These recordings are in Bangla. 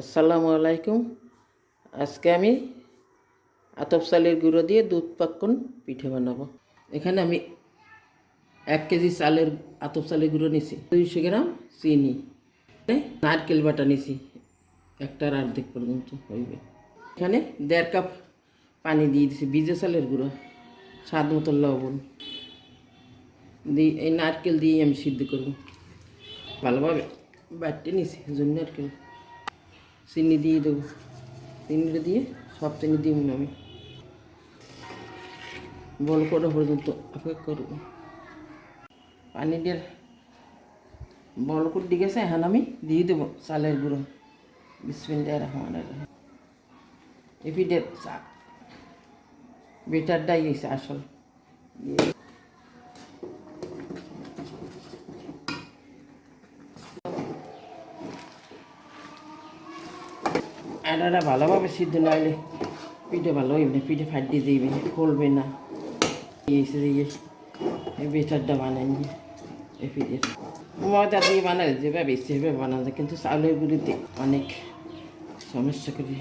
আসসালামু আলাইকুম। আজকে আমি আতপ চালের গুঁড়ো দিয়ে দুধ পাক্কন পিঠে বানাবো। এখানে আমি এক কেজি চালের, আতপ চালের গুঁড়ো নিছি, দুইশো গ্রাম চিনি, নারকেল বাটা নিছি, একটার অর্ধেক পর্যন্ত হইবে। এখানে দেড় কাপ পানি দিয়ে দিছি, ভিজে চালের গুঁড়ো, স্বাদ মতো লবণ দিয়ে, এই নারকেল দিয়ে আমি সিদ্ধ করব। ভালোভাবে বাটতে নিছি, জন্য নারকেল চিনি দিয়ে দেবো। চিনিটা দিয়ে সব চিনি দিব না আমি। বল করা পর্যন্ত অপেক্ষা করব। পানি দিয়ে বল করে দিয়ে গেছে এখন আমি দিয়ে দেবো চালের গুঁড়ো। বিসমিল্লাহির রহমানির রহিম এপিডের চা। বেটারটাই গেছে আসল। দিয়ে ভালোভাবে সিদ্ধ না হলে পিঠে ভালো হইবে না, পিঠে ফাটিয়ে দিবে ফুলবে না। এসে দিয়ে এই বেটারটা বানাই এই পিঠের ময়দা দিয়ে বানায় যেভাবে সেভাবে বানানো যায়, কিন্তু চাউলের গুঁড়িতে অনেক সমস্যা করে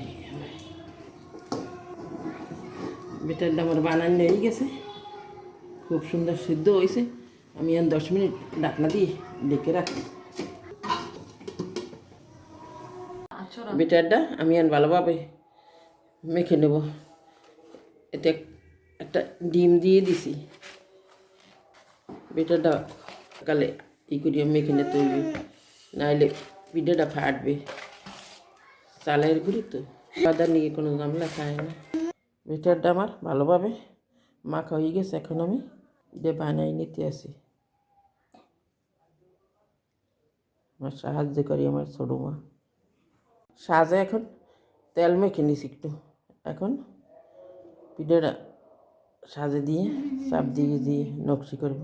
বেটারটা আমার বানানো হয়ে গেছে। খুব সুন্দর সিদ্ধ হয়েছে আমি দশ মিনিট ডাকনা দিয়ে ডেকে রাখি বিটারটা আমি আর ভালোভাবে মেখে নেব। এতে একটা ডিম দিয়ে দিছি। বিটারটা কালে ই করিয়ে মেখে নিতে হইবে। নাহলে পিঠাটা ফাটবে। চালের গুঁড়ি তো। বাদার নিয়ে কোনো গামলা খায় না। বিটারটা আমার ভালোভাবে মাখা হয়ে গেছে এখন আমি। এটা বানাই নিতে আসি। আমার সাহায্য করি আমার ছোটো মা। সাজে এখন, তেল মেখে নিছি একটু। এখন পিঠাটা সাজে দিয়ে, চাপ দিয়ে দিয়ে নকশি করব।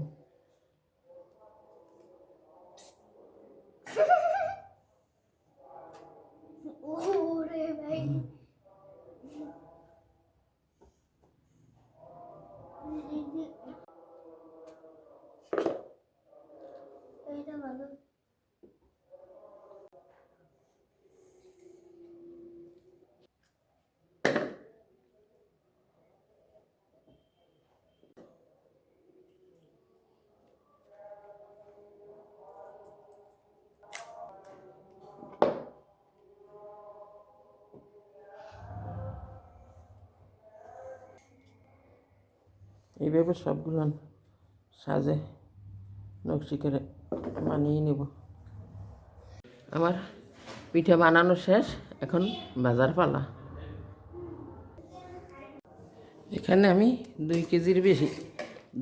এইভাবে সবগুলো সাজে নকশি করে বানিয়ে নেব। আমার পিঠে বানানো শেষ, এখন বাজার পালা। এখানে আমি দুই কেজির বেশি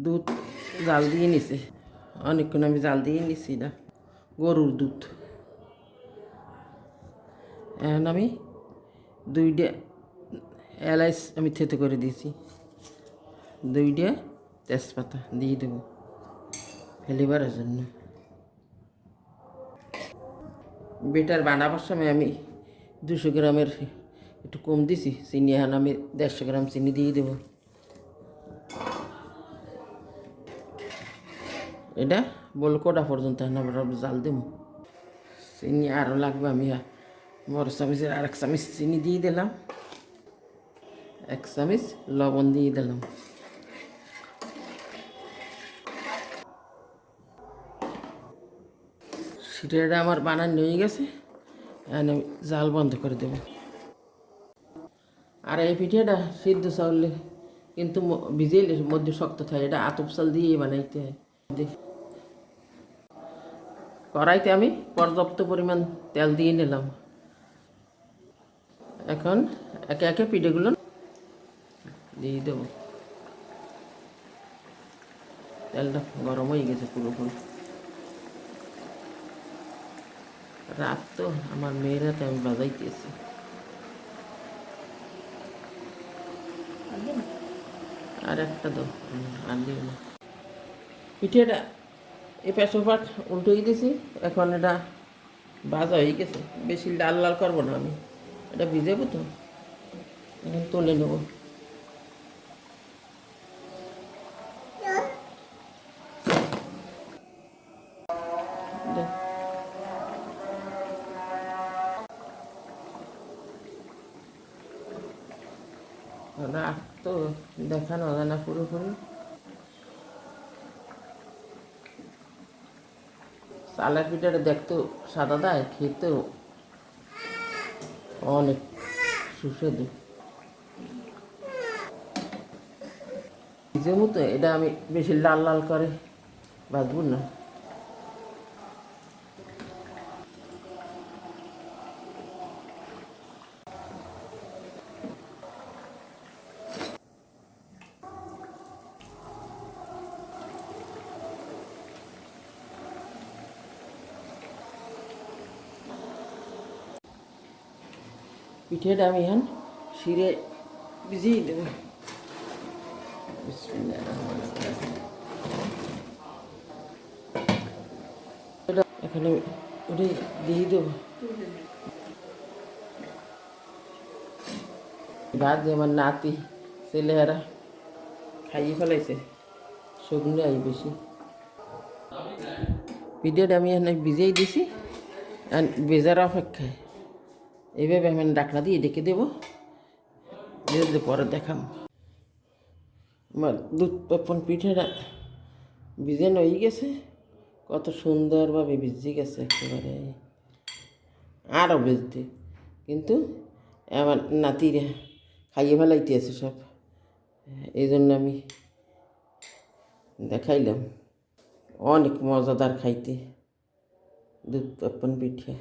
দুধ, জাল দিয়ে নিছি। অনেকক্ষণ আমি জাল দিয়ে নিছি না, গরুর দুধ। এখন আমি দুইটা এলাইচ আমি থেতে করে দিয়েছি। দুইটা তেজপাতা দিয়ে দেবো ফেলিবারের জন্য। বেটার বানাবার সময় আমি দুশো গ্রামের একটু কম দিছি, চিনি এখন আমি দেড়শো গ্রাম চিনি দিয়ে দেবো। এটা বল কটা পর্যন্ত এখন জাল দেবো। চিনি আরও লাগবে, আমি বড় চামিচের আর এক চামিচ চিনি দিয়ে দিলাম। এক চামিচ লবণ দিয়ে দিলাম। সিটাটা আমার বানানো হয়ে গেছে আমি জাল বন্ধ করে দেব। আর এই পিঠেটা সিদ্ধ চাউলে কিন্তু ভিজেলে মধ্যে শক্ত থাকে, এটা আতপ চাল দিয়ে বানাইতে হয়। কড়াইতে আমি পর্যাপ্ত পরিমাণ তেল দিয়ে নিলাম। এখন একে একে পিঠেগুলো দিয়ে দেবো। তেলটা গরম হয়ে গেছে পুরোপুরি। রাত তো আমার মেয়েরা তো আমি বাজাইতেছি আর একটা দাও হুম, আর দিও না পিঠেটা এই পেশোপাট উল্টে দিয়েছি এখন এটা ভাজা হয়ে গেছে বেশি লাল লাল করব না আমি এটা ভিজাবো তো তুলে নেব দেখানো হবে না পুরোপুরি। চালের পিঠাটা দেখতো সাদা দেয়, খেতেও অনেক সুস্বাদু। যে মতো, এটা আমি বেশি লাল লাল করে বাঁচব না। পিঠেটা আমি এখন শিরে ভিজিয়ে দেবো। এখানে ওটা দিয়ে দেবো। যে আমার নাতি ছেলেরা খাইয়ে ফেলাইছে। শুকনো আই বেশি। পিঠেটা আমি এখানে ভিজিয়ে দিছি, আর বেজার অপেক্ষায়। এইভাবে আমি ডাকনা দিয়ে ডেকে দেবো। দিয়ে পরে দেখাম। আমার দুধ পাপন পিঠেটা ভিজানো হয়ে গেছে। কত সুন্দরভাবে ভিজে গেছে একেবারে। আরও ভিজতে। কিন্তু আমার নাতিরা খাইয়ে ফেলাইতে আছে সব। এই জন্য আমি দেখাইলাম। অনেক মজাদার খাইতে দুধ পাপন পিঠে।